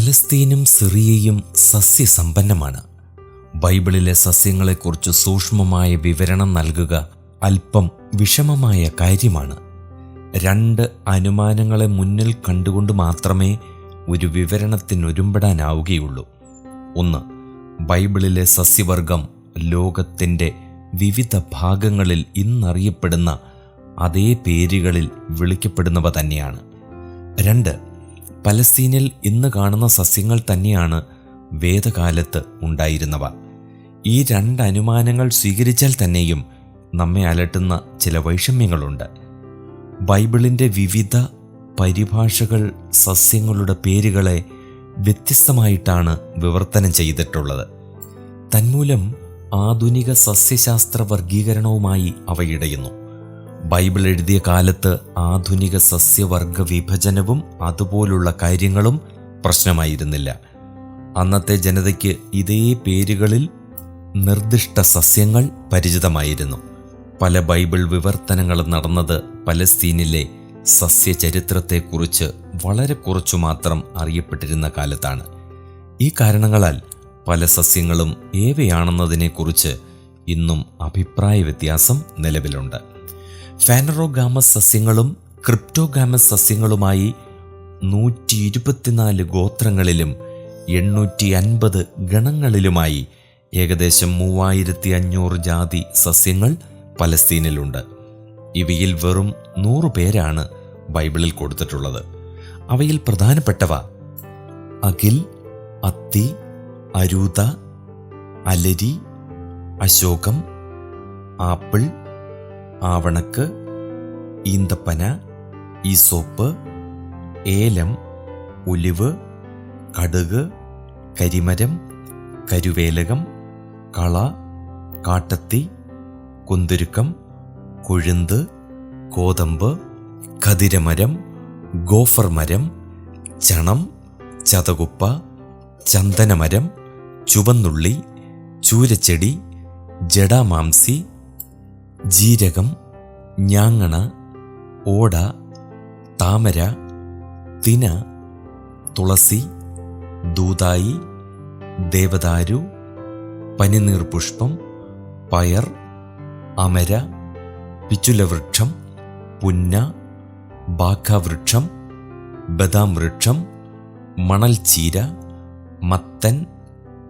പലസ്തീനും സിറിയയും സസ്യസമ്പന്നമാണ്. ബൈബിളിലെ സസ്യങ്ങളെക്കുറിച്ച് സൂക്ഷ്മമായ വിവരണം നൽകുക അല്പം വിഷമമായ കാര്യമാണ്. രണ്ട് അനുമാനങ്ങളെ മുന്നിൽ കണ്ടുകൊണ്ട് മാത്രമേ ഒരു വിവരണത്തിനൊരുമ്പെടാനാവുകയുള്ളൂ ഒന്ന് ബൈബിളിലെ സസ്യവർഗം ലോകത്തിന്റെ വിവിധ ഭാഗങ്ങളിൽ ഇന്നറിയപ്പെടുന്ന അതേ പേരുകളിൽ വിളിക്കപ്പെടുന്നവ തന്നെയാണ്. രണ്ട് പലസ്തീനിൽ ഇന്ന് കാണുന്ന സസ്യങ്ങൾ തന്നെയാണ് വേദകാലത്ത് ഉണ്ടായിരുന്നവ. ഈ രണ്ട് അനുമാനങ്ങൾ സ്വീകരിച്ചാൽ തന്നെയും നമ്മെ അലട്ടുന്ന ചില വൈഷമ്യങ്ങളുണ്ട്. ബൈബിളിന്റെ വിവിധ പരിഭാഷകൾ സസ്യങ്ങളുടെ പേരുകളെ വ്യത്യസ്തമായിട്ടാണ് വിവർത്തനം ചെയ്തിട്ടുള്ളത്. തന്മൂലം ആധുനിക സസ്യശാസ്ത്ര വർഗീകരണവുമായി അവ ഇടയുന്നു. ബൈബിൾ എഴുതിയ കാലത്ത് ആധുനിക സസ്യവർഗ വിഭജനവും അതുപോലുള്ള കാര്യങ്ങളും പ്രശ്നമായിരുന്നില്ല. അന്നത്തെ ജനതയ്ക്ക് ഇതേ പേരുകളിൽ നിർദ്ദിഷ്ട സസ്യങ്ങൾ പരിചിതമായിരുന്നു. പല ബൈബിൾ വിവർത്തനങ്ങളും നടന്നത് പലസ്തീനിലെ സസ്യചരിത്രത്തെക്കുറിച്ച് വളരെ കുറച്ചു മാത്രം അറിയപ്പെട്ടിരുന്ന കാലത്താണ്. ഈ കാരണങ്ങളാൽ പല സസ്യങ്ങളും ഏവയാണെന്നതിനെക്കുറിച്ച് ഇന്നും അഭിപ്രായ വ്യത്യാസം നിലവിലുണ്ട്. ഫാനറോഗാമസ് സസ്യങ്ങളും ക്രിപ്റ്റോഗാമസ് സസ്യങ്ങളുമായി നൂറ്റി ഇരുപത്തിനാല് ഗോത്രങ്ങളിലും എണ്ണൂറ്റി അൻപത് ഗണങ്ങളിലുമായി ഏകദേശം മൂവായിരത്തി അഞ്ഞൂറ് ജാതി സസ്യങ്ങൾ പലസ്തീനിലുണ്ട്. ഇവയിൽ വെറും നൂറ് പേരാണ് ബൈബിളിൽ കൊടുത്തിട്ടുള്ളത്. അവയിൽ പ്രധാനപ്പെട്ടവ അഖിൽ അത്തി അരൂത അലരി അശോകം ആപ്പിൾ ആവണക്ക് ഈന്തപ്പന ഈസോപ്പ് ഏലം ഒലിവ് കടുക് കരിമരം കരുവേലകം കള കാട്ടത്തി കുന്തുരുക്കം കൊഴുന്ത് കോതമ്പ് കതിരമരം ഗോഫർ മരം ചണം ചതകുപ്പ ചന്ദനമരം ചുവന്നുള്ളി ചൂരച്ചെടി ജഡാമാംസി ജീരകം ഞാങ്ങണ ഓട താമര തിന തുളസി ദൂതായി ദേവദാരു പനിനീർ പുഷ്പം പയർ അമര പിച്ചുലവൃക്ഷം പുന്ന ബാഖവൃക്ഷം ബദാം വൃക്ഷം മണൽച്ചീര മത്തൻ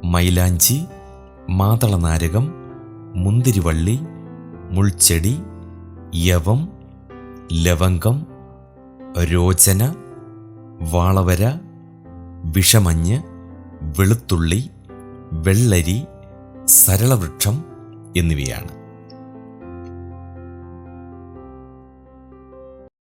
മൈലാഞ്ചി മാതളനാരകം മുന്തിരിവള്ളി മുൾച്ചെടി യവം ലവംഗം രോചന വാളവര വിഷമഞ്ഞ് വെളുത്തുള്ളി വെള്ളരി സരളവൃക്ഷം എന്നിവയാണ്.